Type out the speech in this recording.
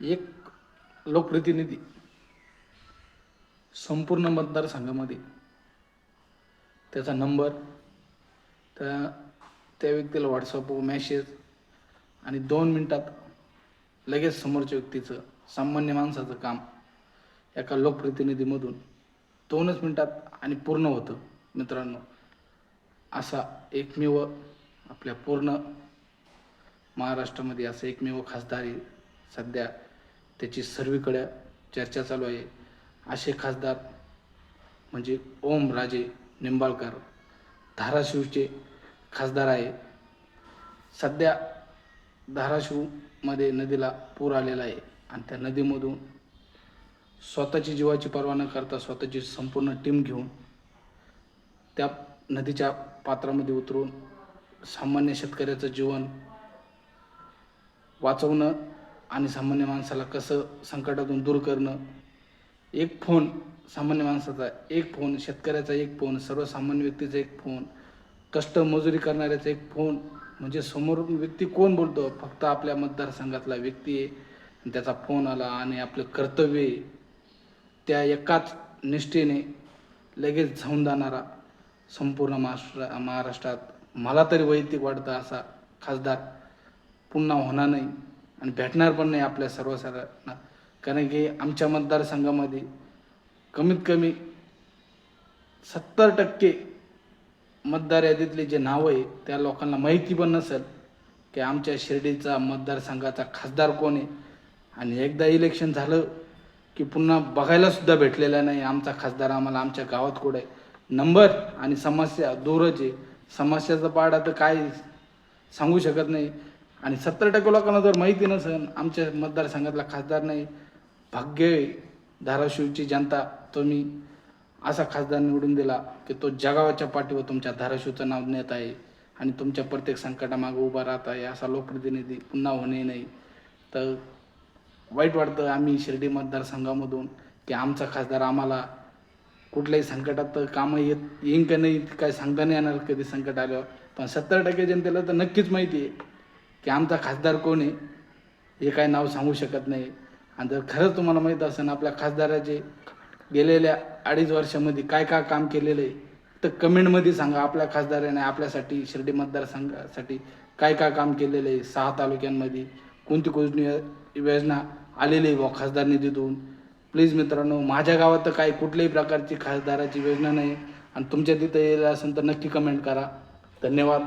एक लोकप्रतिनिधी संपूर्ण मतदारसंघामध्ये. त्याचा नंबर त्या त्या व्यक्तीला व्हॉट्सअपवर मेसेज आणि दोन मिनटात लगेच समोरच्या व्यक्तीचं सामान्य माणसाचं काम एका लोकप्रतिनिधीमधून दोनच मिनटात आणि पूर्ण होतं मित्रांनो. असा एकमेव आपल्या पूर्ण महाराष्ट्रामध्ये असं एकमेव खासदारी सध्या त्याची सर्वीकडे चर्चा चालू आहे. असे खासदार म्हणजे ओम राजे निंबाळकर धाराशिवचे खासदार आहे. सध्या धाराशिवमध्ये नदीला पूर आलेला आहे आणि त्या नदीमधून स्वतःची जीवाची पर्वा न करता स्वतःची संपूर्ण टीम घेऊन त्या नदीच्या पात्रामध्ये उतरून सामान्य शेतकऱ्याचं जीवन वाचवणं आणि सामान्य माणसाला कसं संकटातून दूर करणं? एक फोन सामान्य माणसाचा एक फोन शेतकऱ्याचा एक फोन सर्वसामान्य व्यक्तीचा एक फोन कष्ट मजुरी करणाऱ्याचा एक फोन. म्हणजे समोर व्यक्ती कोण बोलतो? फक्त आपल्या मतदारसंघातला व्यक्ती आहे. आणि त्याचा फोन आला आणि आपलं कर्तव्य आहे. त्या एकाच निष्ठेने लगेच जाऊन जाणारा संपूर्ण महाराष्ट्र महाराष्ट्रात मला तरी वैयक्तिक वाटतं असा खासदार पुन्हा होणार नाही. आणि भेटणार पण नाही आपल्या सर्वसाधारणा. कारण की आमच्या मतदारसंघामध्ये कमीत कमी सत्तर टक्के मतदार यादीतले जे नावं आहे त्या लोकांना माहिती पण नसेल की आमच्या शिर्डीचा मतदारसंघाचा खासदार कोण आहे. आणि एकदा इलेक्शन झालं की पुन्हा बघायला सुद्धा भेटलेला नाही आमचा खासदार आम्हाला आमच्या गावात कुठं आहे. नंबर आणि समस्या दूरच आहे. समस्याचं पाडा तर काय सांगू शकत नाही. आणि सत्तर टक्के लोकांना जर माहिती नसेल आमच्या मतदारसंघातला खासदार नाही भाग्य धाराशिवची जनता तुम्ही असा खासदार निवडून दिला की तो जगावाच्या पाठीवर तुमच्या धाराशिवचं नाव नेत आहे आणि तुमच्या प्रत्येक संकटामागे उभा राहत आहे असा लोकप्रतिनिधी पुन्हा होणे नाही. तर वाईट वाटतं आम्ही शिर्डी मतदारसंघामधून की आमचा खासदार आम्हाला कुठल्याही संकटात तर कामं येत येईन का नाही काय सांगता नाही येणार कधी संकट आल्यावर. पण सत्तर टक्के जनतेला तर नक्कीच माहिती आहे. की आमचा खासदार कोण आहे? हे काय नाव सांगू शकत नाही. आणि जर खरंच तुम्हाला माहीत असेल आपल्या खासदाराचे गेलेल्या अडीच वर्षामध्ये काय काय काम केलेलं आहे तर कमेंटमध्ये सांगा आपल्या खासदाराने आपल्यासाठी शिर्डी मतदारसंघासाठी काय काय काम केलेलं आहे सहा तालुक्यांमध्ये कोणती कोणती योजना आलेली आहे बुवा खासदार निधीतून प्लीज मित्रांनो माझ्या गावात तर काही कुठल्याही प्रकारची खासदाराची योजना नाही. आणि तुमच्या तिथं येईल असेल तर नक्की कमेंट करा. धन्यवाद.